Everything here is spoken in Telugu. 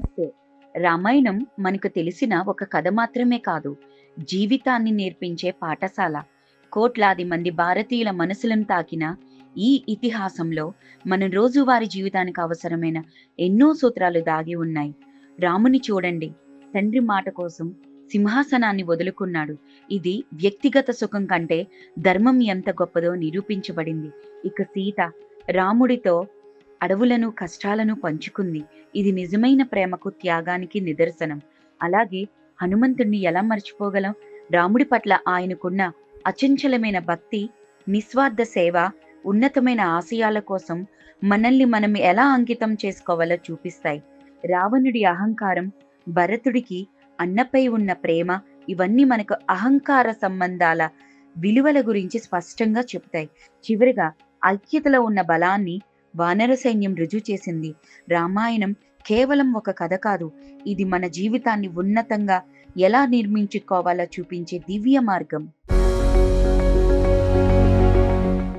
నమస్తే రామాయణం మనకు తెలిసిన ఒక కథ మాత్రమే కాదు. జీవితాన్ని నేర్పించే పాఠశాల కోట్లాది మంది భారతీయుల మనసులను తాకిన ఈ ఇతిహాసంలో మన రోజువారి జీవితానికి అవసరమైన ఎన్నో సూత్రాలు దాగి ఉన్నాయి. రాముని చూడండి. తండ్రి మాట కోసం సింహాసనాన్ని వదులుకున్నాడు. ఇది వ్యక్తిగత సుఖం కంటే ధర్మం ఎంత గొప్పదో నిరూపించబడింది. ఇక సీత రాముడితో అడవులను కష్టాలను పంచుకుంది. ఇది నిజమైన ప్రేమకు త్యాగానికి నిదర్శనం. అలాగే హనుమంతుణ్ణి ఎలా మర్చిపోగలం? రాముడి పట్ల ఆయనకున్న అచంచలమైన భక్తి నిస్వార్థ సేవ ఉన్నతమైన ఆశయాల కోసం మనల్ని మనం ఎలా అంకితం చేసుకోవాలో చూపిస్తాయి. రావణుడి అహంకారం భరతుడికి అన్నపై ఉన్న ప్రేమ ఇవన్నీ మనకు అహంకార సంబంధాల విలువల గురించి స్పష్టంగా చెప్తాయి చివరిగా ఐక్యతలో ఉన్న బలాన్ని వానర సైన్యం రుజువు చేసింది. రామాయణం కేవలం ఒక కథ కాదు. ఇది మన జీవితాన్ని ఉన్నతంగా ఎలా నిర్మించుకోవాలో చూపించే దివ్య మార్గం.